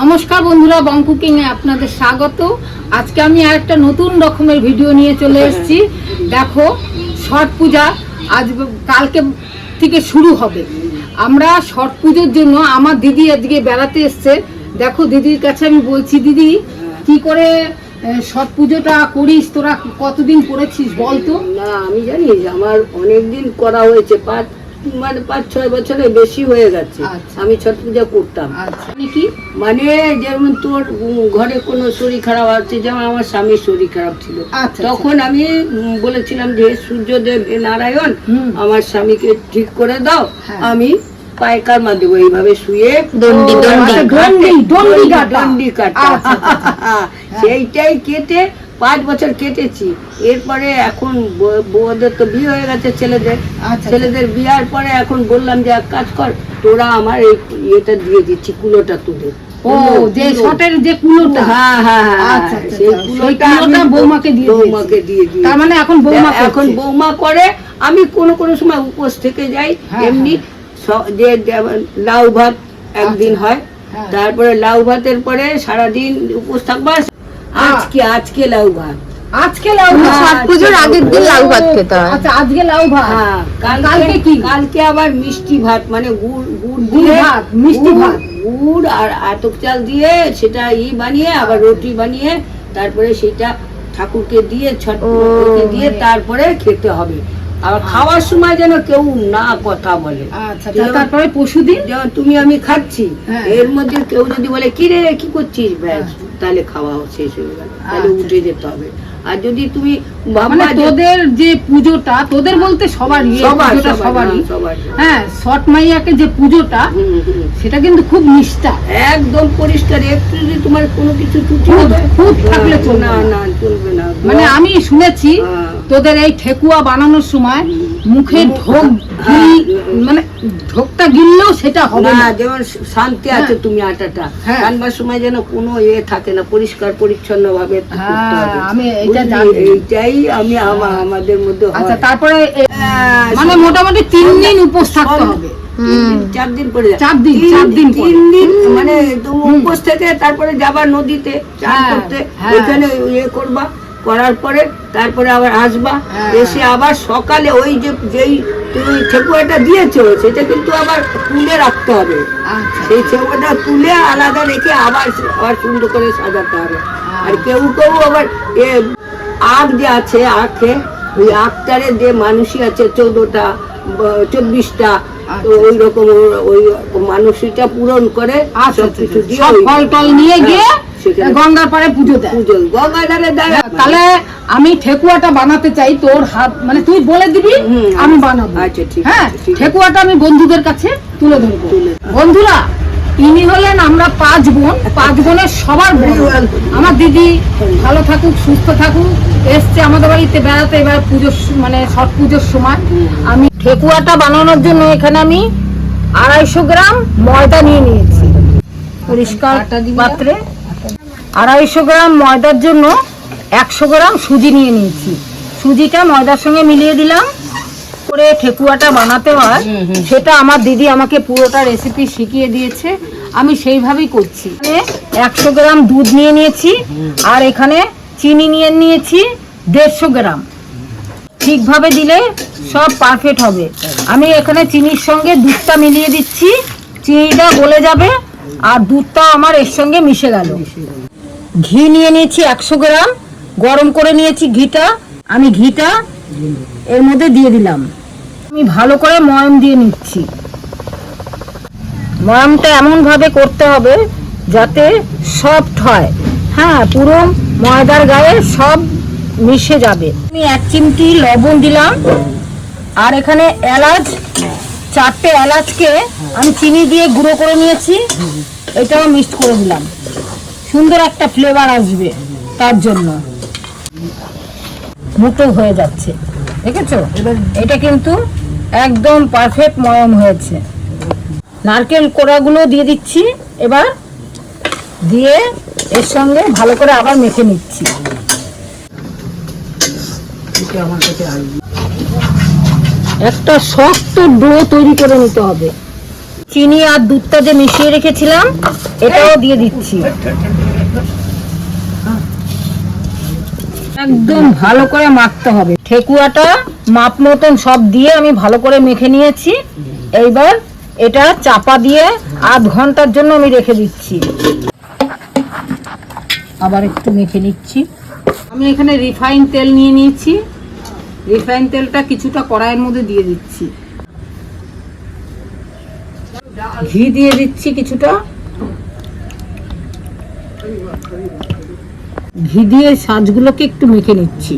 নমস্কার বন্ধুরা, বং কুকিং এ আপনাদের স্বাগত। আজকে আমি একটা নতুন রকমের ভিডিও নিয়ে চলে এসেছি। দেখো, ছট পূজা আজ কালকে থেকে শুরু হবে। আমরা ছট পুজোর জন্য, আমার দিদি আজকে বেড়াতে এসছে। দেখো, দিদির কাছে আমি বলছি, দিদি, কি করে ছট পুজোটা করিস? তোরা কতদিন করেছিস বল তো না, আমি জানিস আমার অনেক দিন করা হয়েছে পাঁচ মানে পাঁচ ছয় বছরের বেশি হয়ে গেছে। আচ্ছা। আমি ছট পূজা করতাম। আচ্ছা। মানে কি? মানে যেমন তোর ঘরে কোনো শরীর খারাপ আছে যেমন আমার স্বামীর শরীর খারাপ ছিল। আচ্ছা, তখন আমি বলেছিলাম যে সূর্যদেব নারায়ণ আমার স্বামীকে ঠিক করে দাও। হ্যাঁ। আমি পায়কার মা দেবো। এইভাবে শুয়ে দণ্ডি, ও, দণ্ডি। দণ্ডি দণ্ডি কাটা। সেইটাই কেটে পাঁচ বছর কেটেছি। এরপরে এখন বউদের তো বিয়ে হয়ে গেছে ছেলেদের। আচ্ছা। ছেলেদের বিয়ার পরে এখন বললাম যে এক কাজ কর তোরা আমার এই ইয়েটা দিয়ে দিচ্ছি কুলোটা তুলে ও যে শটের যে কুলোটা। হ্যাঁ হ্যাঁ হ্যাঁ আচ্ছা, আচ্ছা, সেই আচ্ছা। কুলোটা বৌমাকে দিয়ে বৌমাকে দিয়ে দিই তার মানে এখন বৌমা এখন বৌমা করে। আমি কোন কোন সময় উপোস থেকে যাই হ্যাঁ, এমনি যে লাউ ভাত একদিন আচ্ছা। হয়। হ্যাঁ। তারপরে লাউ ভাতের পরে সারাদিন উপোস থাকবা। আজকে আজকে লাউ ভাত। আজকে লাউ হ্যাঁ, ভাত ছট পুজোর আগের দিন লাউ ভাত। খেতে হয় আচ্ছা আজকে লাউ ভাত? হ্যাঁ কালকে কি? কালকে আবার মিষ্টি ভাত মানে গুড় গুড় দিয়ে ভাত, মিষ্টি ভাত। গুড় আর আতপ চাল দিয়ে সেটা ই বানিয়ে আবার রুটি বানিয়ে তারপরে সেটা ঠাকুরকে দিয়ে ছট দিয়ে তারপরে খেতে হবে। আর খাওয়ার সময় যেন কেউ না কথা বলে। আচ্ছা তারপরে পশুদিন যেমন তুমি আমি খাচ্ছি হ্যাঁ। এর মধ্যে কেউ যদি বলে কি রে কি করছিস? ব্যাস তাহলে খাওয়া শেষ হয়ে গেল তাহলে আচ্ছা। উঠে যেতে হবে আর যদি তুমি মানে তোদের যে পুজোটা তোদের বলতে সবারই পুজোটা সবারই হ্যাঁ, সবার হ্যাঁ মাইয়াকে যে পুজোটা। সেটা কিন্তু খুব নিষ্ঠা একদম পরিষ্কার একটু যদি তোমার কোনো কিছু ত্রুটি খুঁত থাকলে চলবে না না। না চলবে না মানে আমি শুনেছি হ্যাঁ। তোদের এই ঠেকুয়া বানানোর সময় মুখে ঢোক। মানে ঢোকটা গিললেও সেটা হবে না যেমন শান্তি আছে হ্যাঁ। তুমি আটাটা। হ্যাঁ। রান্নার সময় যেন কোনো ইয়ে থাকে না পরিষ্কার পরিচ্ছন্ন ভাবে হ্যাঁ, আমি এটা এইটাই আমি আমা- আমাদের মধ্যে আচ্ছা তারপরে মানে মোটামুটি তিন দিন উপোস থাকতে হবে। চার দিন পরে চার দিন, চার দিন তিন দিন মানে উপোস থেকে তারপরে যাবা নদীতে চান করতে। ওইখানে ইয়ে করবা। করার পরে তারপরে আবার আসবা হ্যাঁ। এসে আবার সকালে ওই যে যেই তুমি ঠেকুয়াটা দিয়েছ সেটা কিন্তু আবার তুলে রাখতে হবে। আচ্ছা। সেই ঠেকুয়াটা তুলে আলাদা রেখে আবার আবার সুন্দর করে সাজাতে হবে। আর কেউ কেউ আবার এ আখ যে আছে আখে ওই আখটারে যে মানুষই আছে চোদ্দটা চব্বিশটা তো ওই রকম ওই মানুষটা পূরণ করে আচ্ছা সব কিছু দিয়ে ফল টল নিয়ে গিয়ে হ্যাঁ, সেখানে গঙ্গার পাড়ে পুজো দেয়। পুজো তাহলে আমি ঠেকুয়াটা বানাতে চাই তোর হাত মানে তুই বলে দিবি আমি বানাবো। আচ্ছা, ঠিক হ্যাঁ ঠেকুয়াটা আমি বন্ধুদের কাছে তুলে ধরবো। বন্ধুরা ইনি হলেন আমরা পাঁচ বোন পাঁচ বোনের সবার বোন আমার দিদি ভালো থাকুক সুস্থ থাকুক এসছে আমাদের বাড়িতে বেড়াতে এবার পুজোর মানে ছট পুজোর সময়। আমি ঠেকুয়াটা বানানোর জন্য এখানে আমি আড়াইশো গ্রাম ময়দা নিয়ে নিয়েছি। পরিষ্কার পাত্রে আড়াইশো গ্রাম ময়দার জন্য একশো গ্রাম সুজি নিয়ে নিয়েছি। সুজিটা ময়দার সঙ্গে মিলিয়ে দিলাম। করে ঠেকুয়াটা বানাতে হয়। সেটা আমার দিদি আমাকে পুরোটা রেসিপি শিখিয়ে দিয়েছে। আমি সেইভাবেই করছি। একশো গ্রাম দুধ নিয়ে নিয়েছি। আর এখানে চিনি নিয়ে নিয়েছি দেড়শো গ্রাম। ঠিকভাবে দিলে সব পারফেক্ট হবে। আমি এখানে চিনির সঙ্গে দুধটা মিলিয়ে দিচ্ছি। চিনিটা গলে যাবে। আর দুধটাও আমার এর সঙ্গে মিশে গেল। ঘি নিয়ে নিয়েছি একশো গ্রাম, গরম করে নিয়েছি ঘিটা। আমি ঘিটা এর মধ্যে দিয়ে দিলাম। আমি ভালো করে ময়ম দিয়ে নিচ্ছি। ময়মটা এমনভাবে করতে হবে যাতে সফট হয়। হ্যাঁ পুরো ময়দার গায়ে সব মিশে যাবে। আমি এক চিমটি লবণ দিলাম। আর এখানে এলাচ, চারটে এলাচকে আমি চিনি দিয়ে গুঁড়ো করে নিয়েছি। এটাও মিক্সড করে দিলাম। সুন্দর একটা ফ্লেভার আসবে তার জন্য। মুটো হয়ে যাচ্ছে। দেখেছ? এটা কিন্তু একদম পারফেক্ট ময়ম হয়েছে। নারকেল কোড়াগুলো দিয়ে দিচ্ছি, এবার দিয়ে এর সঙ্গে ভালো করে আবার মেখে নিচ্ছি। একটা শক্ত ডো তৈরি করে নিতে হবে। চিনি আর দুধটা যে মিশিয়ে রেখেছিলাম এটাও দিয়ে দিচ্ছি। একদম ভালো করে মাখতে হবে। ঠেকুয়াটা মাপ মতন সব দিয়ে আমি ভালো করে মেখে নিয়েছি। এইবার এটা চাপা দিয়ে আধ ঘণ্টার জন্য আমি রেখে দিচ্ছি। আবার একটু মেখে নিচ্ছি। আমি এখানে রিফাইন তেল নিয়ে নিয়েছি। রিফাইন তেলটা কিছুটা কড়াইয়ের মধ্যে দিয়ে দিচ্ছি। ঘি দিয়ে দিচ্ছি কিছুটা। ঘি দিয়ে সাজগুলোকে একটু মেখে নিচ্ছি।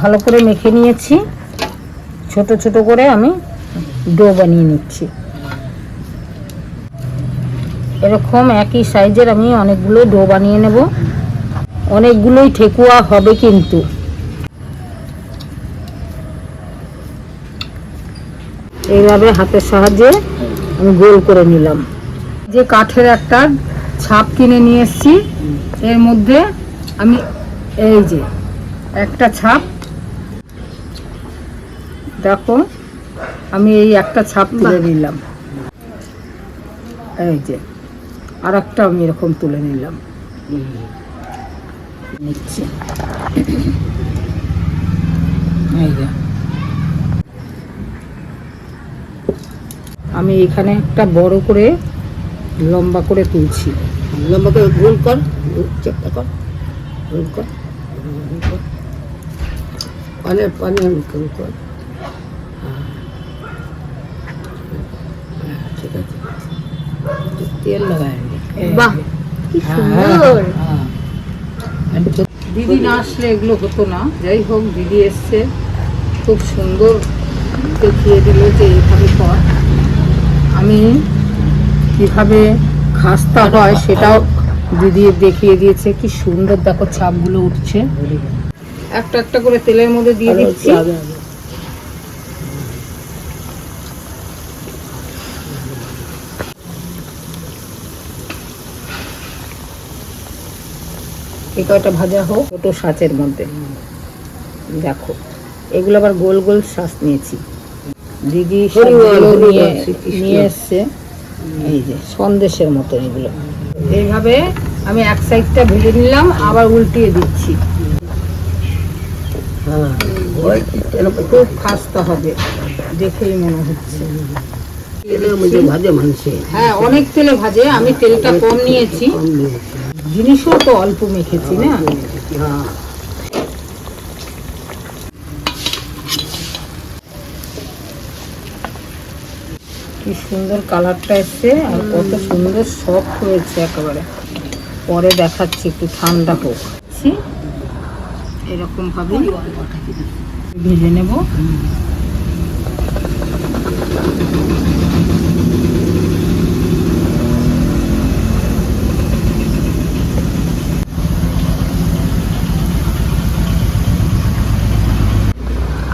ভালো করে মেখে নিয়েছি। ছোট ছোট করে আমি ডো বানিয়ে নিচ্ছি। এরকম একই সাইজের আমি অনেকগুলো ডো বানিয়ে নেব। অনেকগুলোই ঠেকুয়া হবে কিন্তু। এইভাবে হাতের সাহায্যে আমি গোল করে নিলাম। যে কাঠের একটা ছাপ কিনে নিয়ে এসেছি এর মধ্যে আমি এই যে একটা ছাপ দেখো আমি এই একটা ছাপ তুলে নিলাম। এই যে আর একটা আমি এরকম তুলে নিলাম। নিচ্ছি। এই যে। আমি এখানে একটা বড় করে লম্বা করে তুলছি। লম্বা করে গোল কর চেপটা কর গোল কর পানের পানের গোল কর। হ্যাঁ। হ্যাঁ, ঠিক আছে। তেল বাহ কি সুন্দর। দিদি না আসলে এগুলো হতো না। যাই হোক দিদি এসছে। খুব সুন্দর দেখিয়ে দিল যে এইভাবে কর। আমি কীভাবে খাস্তা হয় সেটাও দিদি দেখিয়ে দিয়েছে। কি সুন্দর দেখো ছাপগুলো উঠছে। একটা একটা করে তেলের মধ্যে দিয়ে দিচ্ছি। এই কয়টা ভাজা হোক ছোটো সাঁচের মধ্যে। দেখো। এগুলো আবার গোল গোল শ্বাস নিয়েছি। দিদি নিয়ে এসছে। এই যে সন্দেশের মতো এগুলো। এইভাবে আমি এক সাইডটা ভেজে নিলাম আবার উল্টিয়ে দিচ্ছি। হ্যাঁ। খুব খাস্তা হবে দেখেই মনে হচ্ছে। হ্যাঁ অনেক তেলে ভাজে আমি তেলটা কম নিয়েছি। জিনিসও তো অল্প মেখেছি না? কি সুন্দর কালারটা এসছে আর কত সুন্দর সফট হয়েছে একেবারে। পরে দেখাচ্ছি একটু ঠান্ডা হোক। ছি, এরকম ভাবে ভেজে নেব।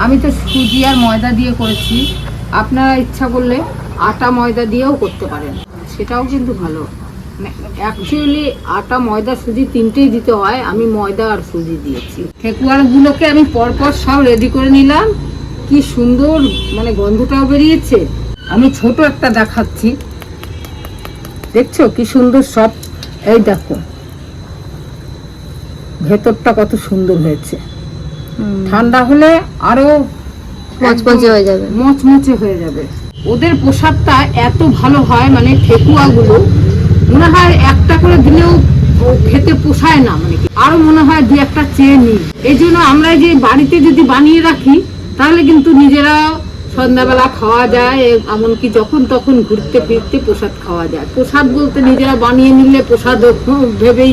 আমি তো সুজি আর ময়দা দিয়ে করেছি। আপনারা ইচ্ছা করলে আটা ময়দা দিয়েও করতে পারেন। সেটাও কিন্তু ভালো। অ্যাকচুয়ালি আটা ময়দা সুজি তিনটেই দিতে হয়। আমি ময়দা আর সুজি দিয়েছি। ঠেকুয়ারগুলোকে আমি পরপর সব রেডি করে নিলাম। কি সুন্দর মানে গন্ধটাও বেরিয়েছে। আমি ছোট একটা দেখাচ্ছি। দেখছ কি সুন্দর সব? এই দেখো। ভেতরটা কত সুন্দর হয়েছে। ঠান্ডা হলে আরও মচমচে হয়ে যাবে। মচমচে হয়ে যাবে। ওদের প্রসাদটা এত ভালো হয় মানে ঠেকুয়াগুলো, মনে হয় একটা করে দিলেও খেতে পোষায় না মানে। আরও মনে হয় দু একটা চেয়ে নিই। এই জন্য আমরা যে বাড়িতে যদি বানিয়ে রাখি, তাহলে কিন্তু নিজেরা সন্ধ্যাবেলা খাওয়া যায়, এমনকি যখন তখন ঘুরতে ফিরতে প্রসাদ খাওয়া যায়। প্রসাদ বলতে নিজেরা বানিয়ে নিলে প্রসাদ ভেবেই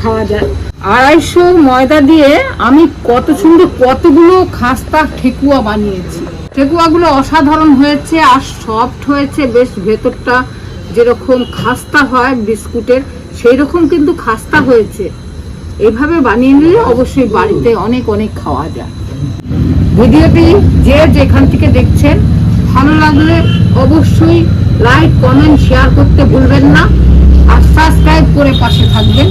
খাওয়া যায়। আড়াইশো ময়দা দিয়ে আমি কত সুন্দর কতগুলো খাস্তা ঠেকুয়া বানিয়েছি। ঠেকুয়াগুলো অসাধারণ হয়েছে আর সফট হয়েছে। বেশ ভেতরটা যেরকম খাস্তা হয় বিস্কুটের সেই রকম কিন্তু খাস্তা হয়েছে। এভাবে বানিয়ে নিলে অবশ্যই বাড়িতে অনেক অনেক খাওয়া যায়। ভিডিওটি যে যেখান থেকে দেখছেন, ভালো লাগলে অবশ্যই লাইক, কমেন্ট, শেয়ার করতে ভুলবেন না। আর সাবস্ক্রাইব করে পাশে থাকবেন।